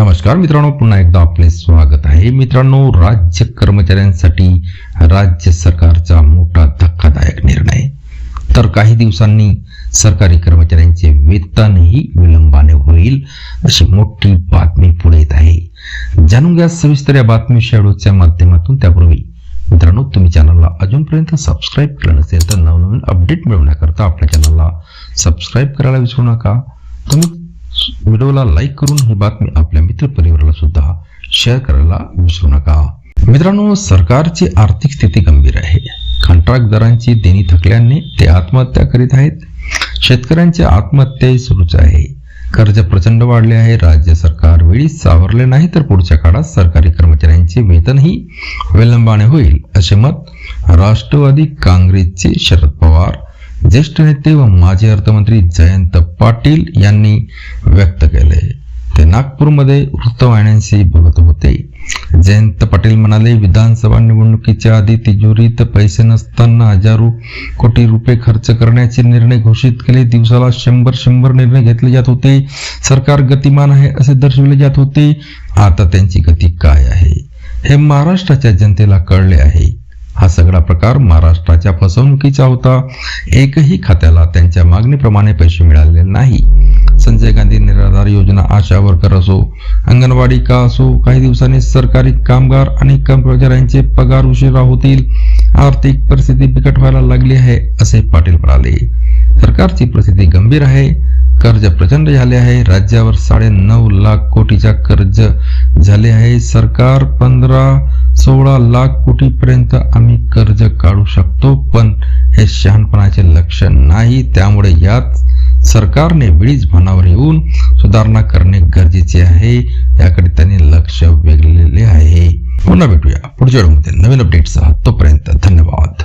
नमस्कार मित्रांनो पुन्हा एकदा आपले स्वागत आहे. मित्रांनो राज्य कर्मचाऱ्यांसाठी राज्य सरकारचा मोठा धक्कादायक निर्णय. तर काही दिवसांनी सरकारी कर्मचाऱ्यांचे वेतनही विलंबाने होईल अशी मोठी बातमी पुढे येत आहे. जाणून घ्या सविस्तर या बातमी शेडोच्या माध्यमातून. त्यापूर्वी मित्रांनो तुम्ही चॅनलला अजूनपर्यंत सबस्क्राईब केलं नसेल तर नवनवीन अपडेट मिळवण्याकरता आपल्या चॅनलला सबस्क्राईब करायला विसरू नका. तुम्ही व्हिडिओला लाईक करून ही बातमी आपल्या मित्रपरिवाराला सुद्धा शेअर करायला विसरू नका. मित्रांनो सरकारची आर्थिक स्थिती गंभीर आहे. कंत्राटदारांची देणी थकल्याने ते आत्महत्या करीत आहेत. शेतकऱ्यांची आत्महत्याही सुरूच आहे. कर्ज प्रचंड वाढले आहे. राज्य सरकार वेळीच सावरले नाही तर पुढच्या काळात सरकारी कर्मचाऱ्यांचे वेतनही विलंबाने होईल असे मत राष्ट्रवादी काँग्रेसचे शरद पवार ज्येष्ठ नेते व माजी अर्थमंत्री जयंत पाटील यांनी व्यक्त केले. ते नागपूरमध्ये वृत्तवाहिन्यांशी बोलत होते. जयंत पाटील म्हणाले विधानसभा निवडणुकीच्या आधी तिजोरीत पैसे नसताना हजारो कोटी रुपये खर्च करण्याचे निर्णय घोषित केले. दिवसाला शंभर शंभर निर्णय घेतले जात होते. सरकार गतिमान आहे असे दर्शविले जात होते. आता त्यांची गती काय आहे? हे महाराष्ट्राच्या जनतेला कळले आहे. हा सगळा प्रकार महाराष्ट्राच्या फसवणुकीचा होता. एकही खात्याला त्यांच्या मागणीप्रमाणे पैसे मिळालेले नाही. संजय गांधी निराधार योजना आशा वर्कर असो अंगणवाडी का असो काही दिवसांनी सरकारी कामगार आणि कर्मचाऱ्यांचे पगार उशिरा होतील आर्थिक परिस्थिती बिकट व्हायला लागली आहे असे पाटील म्हणाले. सरकारची परिस्थिती गंभीर आहे. कर्ज प्रचंड झाले आहे. राज्यावर साडे नऊ लाख कोटीचा कर्ज झाले आहे. सरकार पंधरा सोळा लाख कोटीपर्यंत आम्ही कर्ज काढू शकतो पण हे शहाणपणाचे लक्षण नाही. त्यामुळे यात सरकारने वेळीच भानावर येऊन सुधारणा करणे गरजेचे आहे. याकडे त्यांनी लक्ष वेधलेले आहे. पुन्हा भेटूया पुढच्या व्हिडिओमध्ये नवीन अपडेटसह तोपर्यंत धन्यवाद.